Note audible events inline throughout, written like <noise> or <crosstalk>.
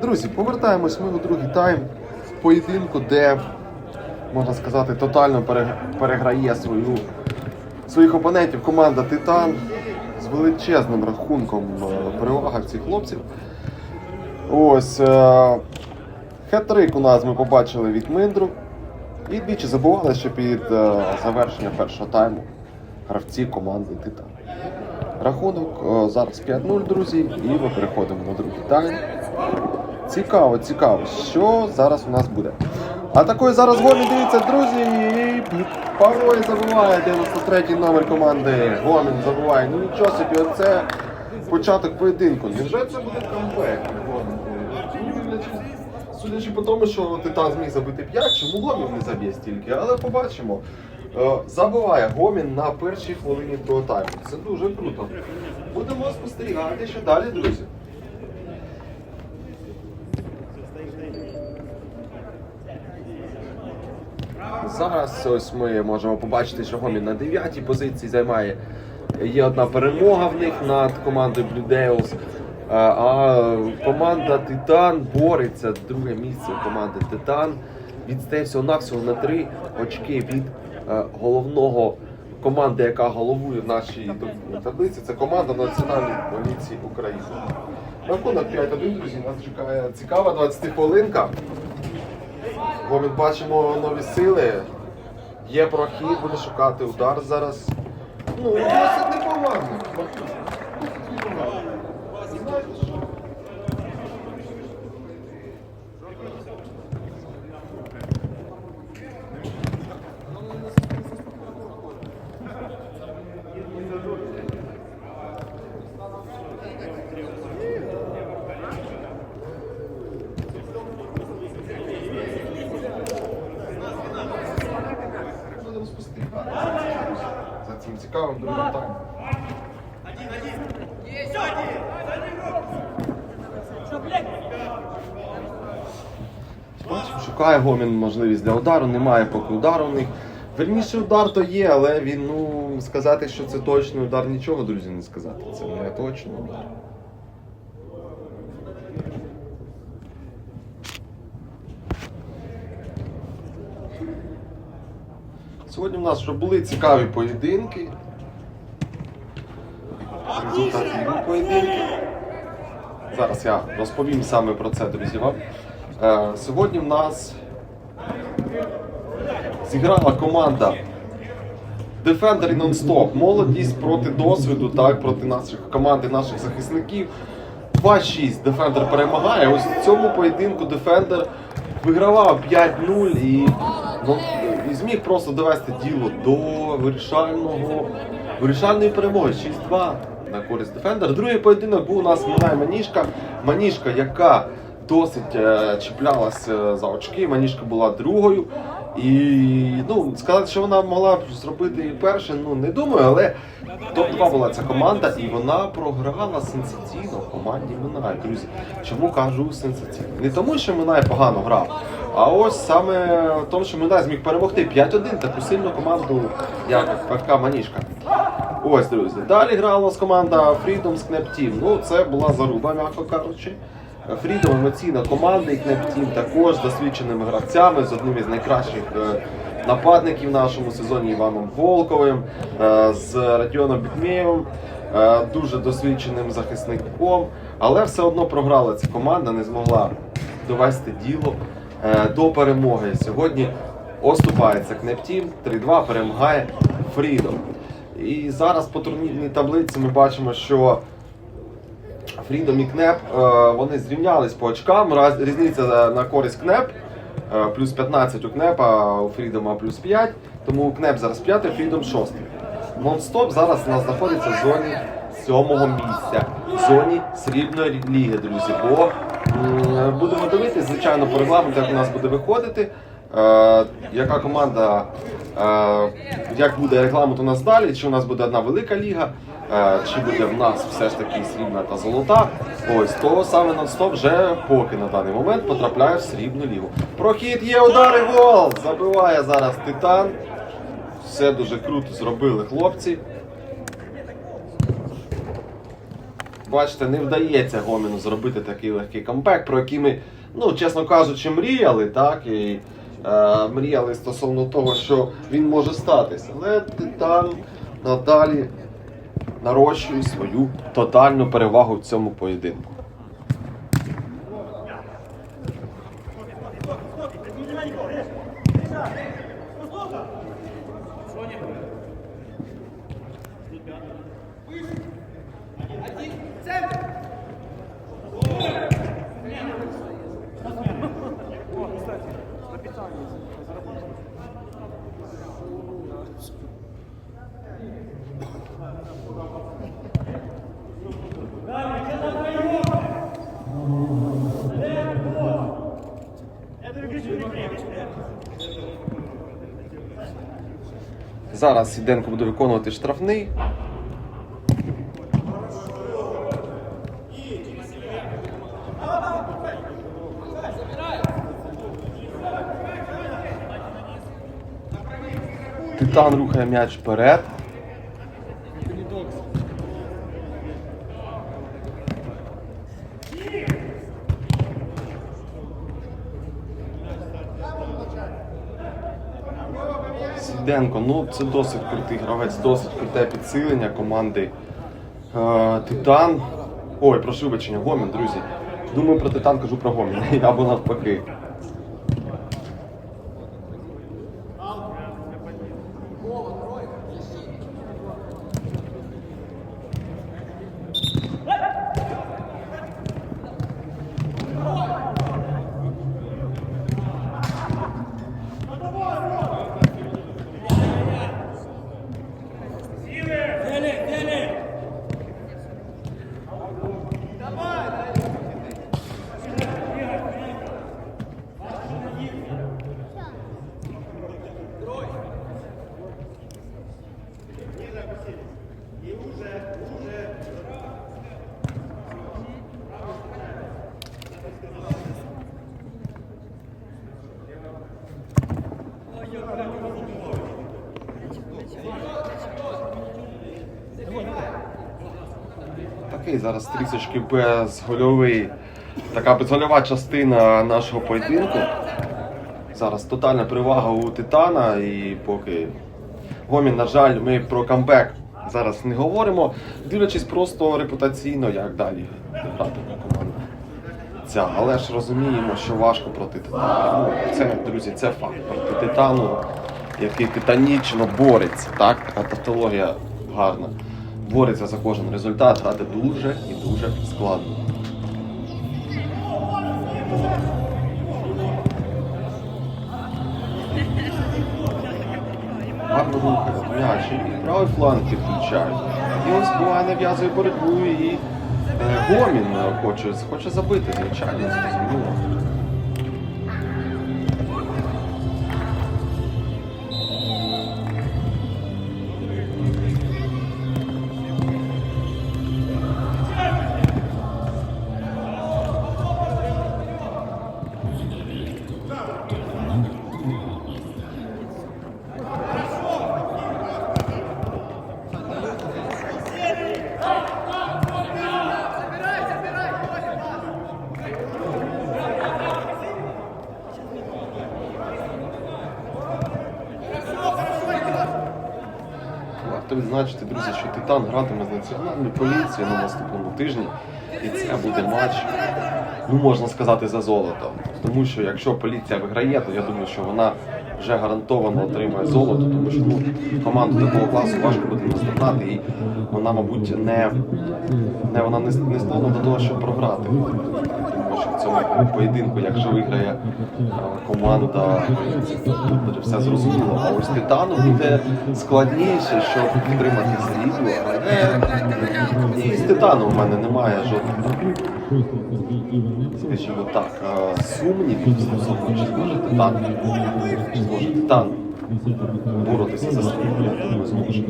Друзі, повертаємось ми у другий тайм в поєдинку, де, можна сказати, тотально переграє свою, своїх опонентів команда Титан з величезним рахунком е, перевага цих хлопців. Ось е, хет-трик у нас ми побачили від Миндру. І двічі забували, що під е, завершення першого тайму гравці команди Титан. Рахунок зараз 5-0, друзі, і ми переходимо на другий тайм. Цікаво, цікаво, що зараз у нас буде. А такої зараз Гомін, дивіться, друзі, і Парой забуває 93-й номер команди. Гомін забуває. Ну нічого собі, оце початок поєдинку. Невже це буде камбек? Судячи по тому, що Титан зміг забити 5, чому Гомін не заб'є стільки, але побачимо. Е, Забиває Гомін на першій хвилині того тайму. Це дуже круто. Будемо спостерігати, що далі, друзі. Зараз ось ми можемо побачити, що Гомін на 9 позиції займає. Є одна перемога в них над командою Blue Devils. А, команда Титан бореться. Друге місце команди Титан. Відстає всього навсього на 3 очки від е, головного команди, яка головує в нашій таблиці. Це команда Національної поліції України. Рахунок 5-1, друзі, нас чекає цікава 20 хвилинка. Ми бачимо нові сили. Є прохід, буде шукати удар зараз. Ну, досить непогано. Досить непогано. Знаєте що? Будемо спостерігати за цим цікавим другим таймом. Бачимо, шукає Гомін можливість для удару, немає поки удару у них. Верніше удар то є, але він, ну, сказати, що це точний удар, нічого, друзі, не сказати. Це не точний удар. Сьогодні в нас вже були цікаві поєдинки. Результативні поєдинки. Зараз я розповім саме про це, друзі. Вам. Е, сьогодні в нас зіграла команда Defender і Nonstop. Молодість проти досвіду, так, проти наших команди наших захисників. 2-6 Defender перемагає. Ось в цьому поєдинку Defender вигравав 5-0 і, ну, і зміг просто довести діло до вирішального, вирішальної перемоги 6-2 на користь Defender. Другий поєдинок був у нас Минай Маніжка. Маніжка, яка досить е, чіплялася за очки. Маніжка була другою. І ну, сказати, що вона могла б зробити і перше, ну не думаю, але топ-2 була ця команда, і вона програла сенсаційно команді Минай. Друзі, чому кажу сенсаційно? Не тому, що Минай погано грав, а ось саме в тому, що Минай зміг перемогти 5-1 таку сильну команду, як ФК Маніжка. Ось, друзі. Далі грала нас команда Freedom з Knap Team. Ну, це була заруба, м'яко кажучи. Freedom емоційна команда і Knap також досвідченими гравцями, з одним із найкращих е, нападників в нашому сезоні Іваном Волковим, е, з Радіоном Бітмєєвим, е, дуже досвідченим захисником. Але все одно програла ця команда, не змогла довести діло до перемоги. Сьогодні оступається Team, 3-2 перемагає Freedom. І зараз по турнірній таблиці ми бачимо, що Фрідом і Кнеп е, вони зрівнялись по очкам. Різниця на користь Кнеп. е, Плюс 15 у Кнепа, у Фрідома плюс 5. Тому Кнеп зараз 5, Фрідом 6. Нон-стоп зараз у нас знаходиться в зоні сьомого місця. В зоні срібної ліги, друзі. Бо будемо дивитися, звичайно, по регламенту, як у нас буде виходити. Е, яка команда, е, як буде регламент у нас далі, чи у нас буде одна велика ліга, чи буде в нас все ж таки срібна та золота. Ось то саме нон-стоп вже поки на даний момент потрапляє в срібну лігу. Прохід є удари гол! Забиває зараз Титан. Все дуже круто зробили хлопці. бачите, не вдається Гоміну зробити такий легкий камбек, про який ми, ну, чесно кажучи, мріяли, так? І мріяли стосовно того, що він може статися. Але Титан надалі нарощує свою тотальну перевагу в цьому поєдинку. Зараз Сіденко буде виконувати штрафний. Титан рухає м'яч вперед. Сіденко, ну це досить крутий гравець, досить круте підсилення команди е, Титан. Ой, прошу вибачення, Гомін, друзі. Думаю про Титан, кажу про Гомін. <laughs> Або навпаки. Такий зараз трішечки безгольовий. Така безгольова частина нашого поєдинку. Зараз тотальна перевага у Титана і поки Гомін, на жаль, ми про камбек зараз не говоримо, дивлячись просто репутаційно, як далі гратиме команда. Ця, але ж розуміємо, що важко проти Титану. Ну, це, друзі, це факт. Проти Титану, який титанічно бореться, так? Така тавтологія гарна. Бореться за кожен результат, грати дуже і дуже складно. Гарно рухає м'яч, і правий фланг підключають. І ось буває нав'язує боротьбу і е, Гомін е, хоче, хоче забити, звичайно, зрозуміло. Варто відзначити, друзі, що Титан гратиме з національною поліцією на наступному тижні. І це буде матч, ну можна сказати, за золото. Тому що якщо поліція виграє, то я думаю, що вона вже гарантовано отримає золото, тому що ну, команду такого класу важко буде наздогнати, і вона, мабуть, не, не вона не, не склонна до того, щоб програти. Цьому поєдинку, якщо виграє е, команда, буде все зрозуміло. А ось Титану буде складніше, щоб підтримати срібло. Але і з Титану в мене немає жодних, скажімо так, е, сумнівів стосовно чи зможе Титан, чи зможе Титан боротися за зможе.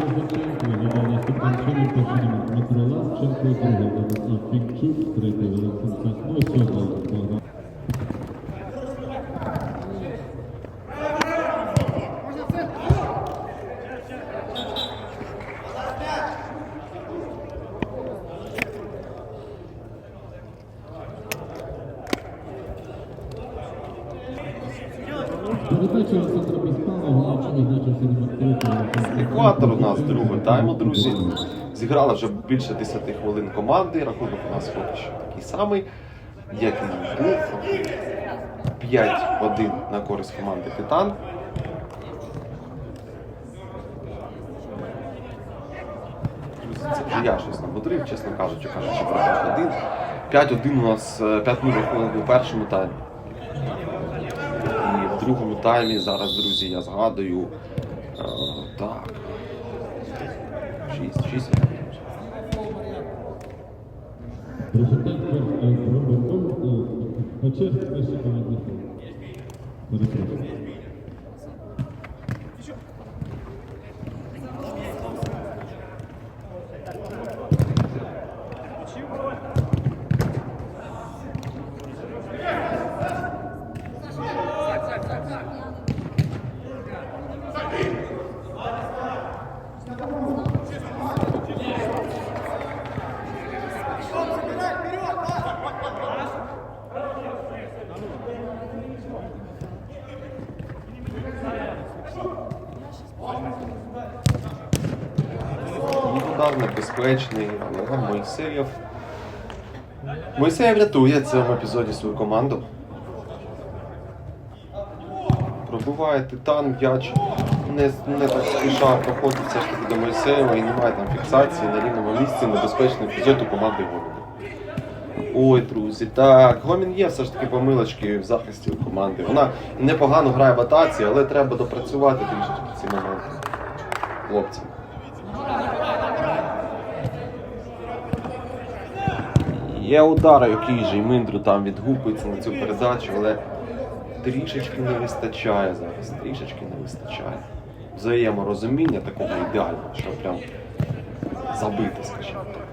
Kozaczynku. No a następnym członem poczynem Dmytro Laschenko, druga Władysław Piękczuk, trzecia Władysław Mosiowa. Зіграли вже більше 10 хвилин команди. Рахунок у нас поки що такий самий, як і був. 5-1 на користь команди Титан. Це вже я щось намудрив, чесно кажучи, кажучи про 5-1. 5-1 у нас е, 5-0 рахунок у першому таймі. І в другому таймі зараз, друзі, я згадую. е, так. Macie? Jeszcze pan na Bardzo proszę. Небезпечний, але Мойсеєв. Мойсеєв рятує в цьому епізоді свою команду. Пробуває титан, м'яч не, не так спіша проходить все ж таки до Мойсеєва і немає там фіксації на рівному місці. Небезпечний епізод у команди Гоміна. Ой, друзі, так, Гомін є все ж таки помилочки в захисті у команди. Вона непогано грає в атаці, але треба допрацювати трішечки ці моменти. Хлопці. Є удар, який же і Миндру там відгукується на цю передачу, але трішечки не вистачає зараз. Трішечки не вистачає. Взаєморозуміння такого ідеального, що прям забити, скажімо так.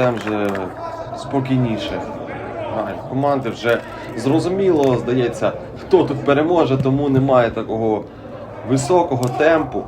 Тайм вже спокійніше. Команди вже зрозуміло, здається, хто тут переможе, тому немає такого високого темпу.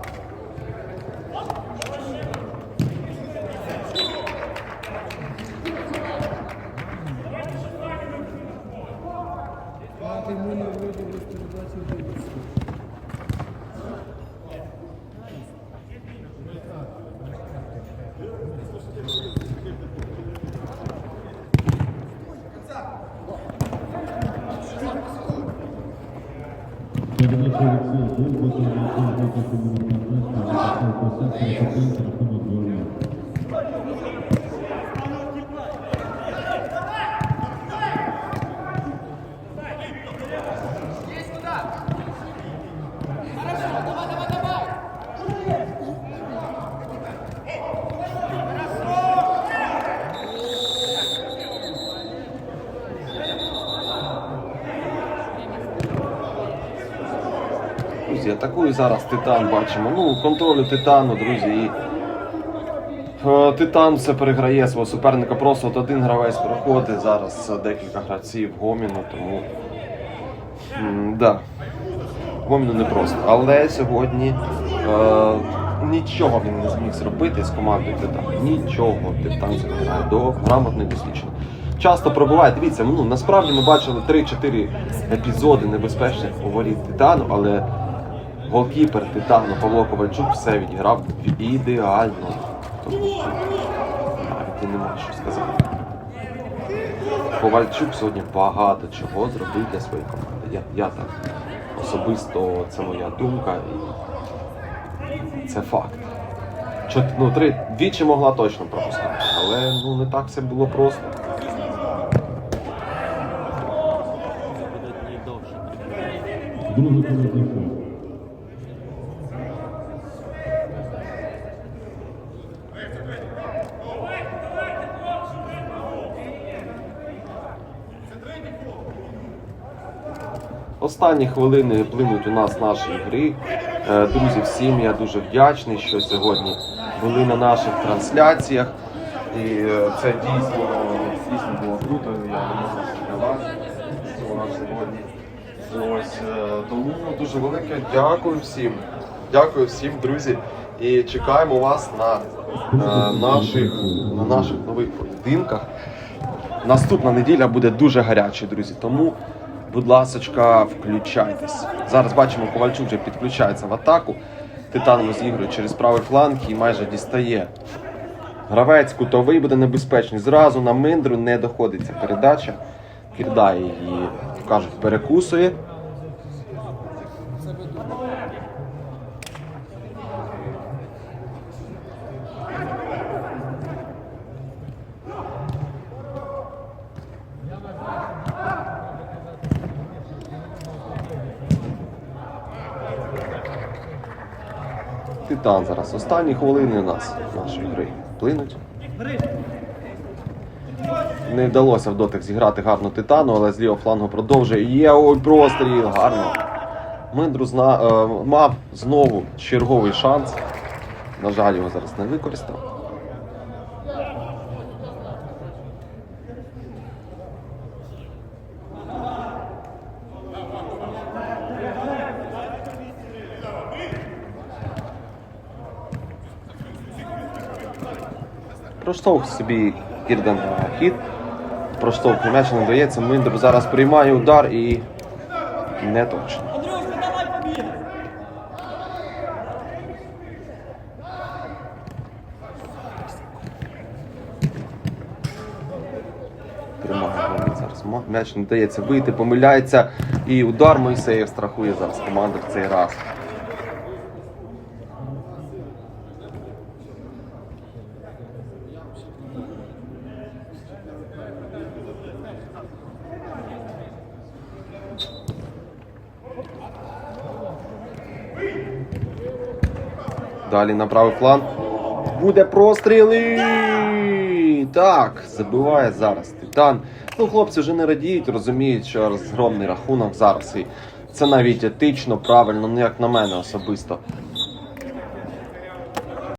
からちょっと一気に組みに行く。Зараз Титан, бачимо. Ну, контролю Титану, друзі. І е, Титан все переграє свого суперника. Просто от один гравець проходить. Зараз декілька гравців Гоміну, тому. м, да. Гоміну непросто. Але сьогодні е, нічого він не зміг зробити з командою Титан. Нічого Титан заграє до грамотний досвідчений. Часто пробуває. Дивіться, ну насправді ми бачили 3-4 епізоди небезпечних у воріт Титану, але голкіпер Титану Павло Ковальчук все відіграв ідеально. Навіть і нема що сказати. Ковальчук сьогодні багато чого зробив для своєї команди. Я, я так особисто, це моя думка і це факт. Чот, ну, три, двічі могла точно пропускати, але ну, не так все було просто. Другий Останні хвилини плинуть у нас нашої гри. Е, Друзі, всім я дуже вдячний, що сьогодні були на наших трансляціях. І е, це дійсно, дійсно було круто. Я можу для вас сьогодні. Ось е, тому дуже велике дякую всім. Дякую всім, друзі. І чекаємо вас на, е, наших, на наших нових поєдинках. Наступна неділя буде дуже гарячою, друзі. Тому, будь ласочка, включайтесь. Зараз бачимо, Ковальчук вже підключається в атаку. Титан розігрує через правий фланг і майже дістає. Гравець кутовий буде небезпечний. Зразу на Миндру не доходиться передача. Кидає її, кажуть, перекусує. Титан зараз. Останні хвилини у нас нашої гри плинуть. Не вдалося в дотик зіграти гарно титану, але з лівого флангу продовжує. Є ой, простріл, гарно. Мендру зна... е, мав знову черговий шанс. На жаль, його зараз не використав. Проштовх собі Кірден хід. Проштовх м'яч не дається. Миндру зараз приймає удар і не точно. М'яч не дається вийти, помиляється. І удар Мойсеєв страхує зараз команду в цей раз. Далі на правий фланг. Буде простріли. Так, забиває зараз Титан. Ну, хлопці вже не радіють, розуміють, що розгромний рахунок зараз. І це навіть етично, правильно, ну як на мене особисто.